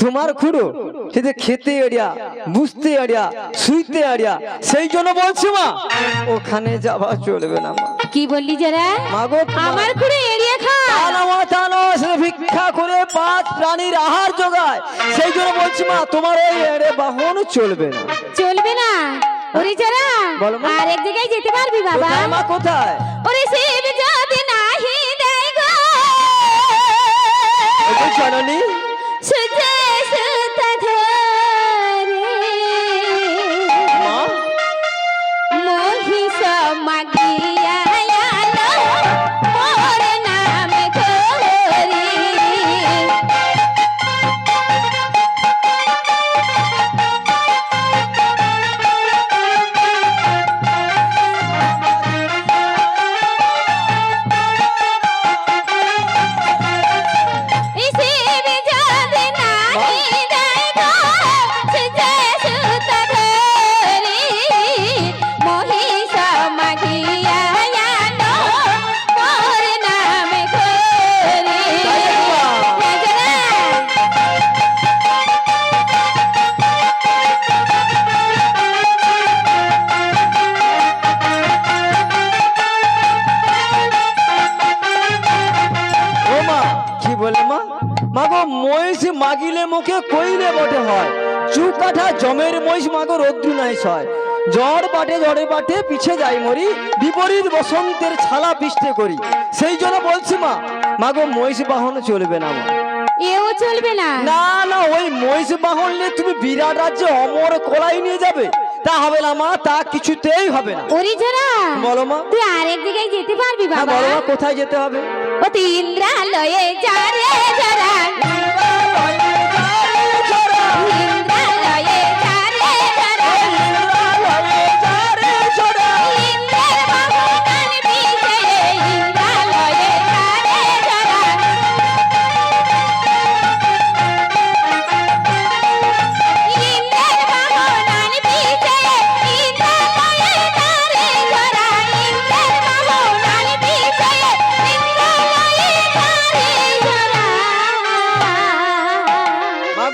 তোমার খুড়ো সেটা খেতে এড়িয়া বুঝতে এড়িয়া শুইতে এড়িয়া সেই জন্য বলছি মা ওখানে যাওয়া চলবে না মা। কি বললি যারা? মা গো আমার খুঁড়ে এড়িয়ে খা তা না মা, তা সে ভিক্ষা করে পাঁচ প্রাণীর আহার জোগায় সেই জন্য বলছি মা তোমার ওই এড়ে বাহন চলবে না। চলবে না? ওরে যারা বলো মা। আর এক জায়গায় যেতে পারবি বাবা? কোথায় মা কোথায়? ওরে শিব যদি নাহি দেয় গো। জননী মা মা মহিষ মাগিলে মুখে কইলে বটে হয়। চুকাঠা জমের মহিষ মাগো রৌদ্রু নাই সয় জ্বর বাটে জ্বরে বাটে পিছে যাই মরি। বিপরীত বসন্তের ছালা পিষ্টে করি। সেই জন্য বলছি মা মাগো মহিষ বাহন চলবে না মা। এও চলবে না? না না ওই মহিষ বাহন নিয়ে তুমি বিরাট রাজ্যে অমর কলাই নিয়ে যাবে। তা হবে না মা তা কিছুতেই হবে না। ওরে জরা বলো মা। তুই আরেক দিকে যেতে পারবি হ্যাঁ বাবা। বলো মা কোথায় যেতে হবে? ও তুই ইন্দ্রালয়ে যা রে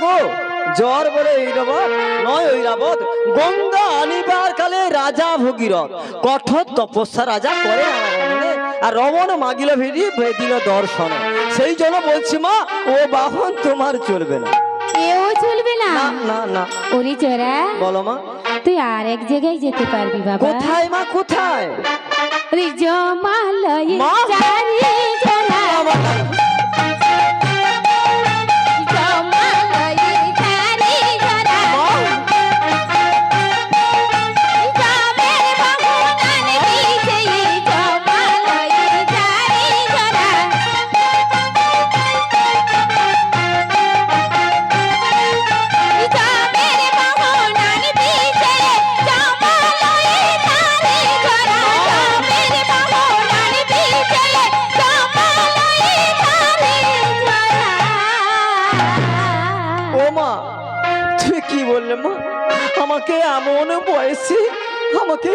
মাগো জ্বর বলে ঐরাবত নয় ঐরাবত গঙ্গা আনিবার কালে রাজা ভগীরথ কঠোর তপস্যা রাজা করে আর রমণ মাগিল ভিড়ি দিল দর্শনে। সেই জন্য বলছি মা ও বাহন তোমার চলবে না। এও চলবে না? না না ওরে বলো মা। তুই আর এক জায়গায় যেতে পারবি বাবা। কোথায় মা কোথায়? জমালয়ে? মা ঠিকই বললে মা আমাকে এমন বয়সে আমাকে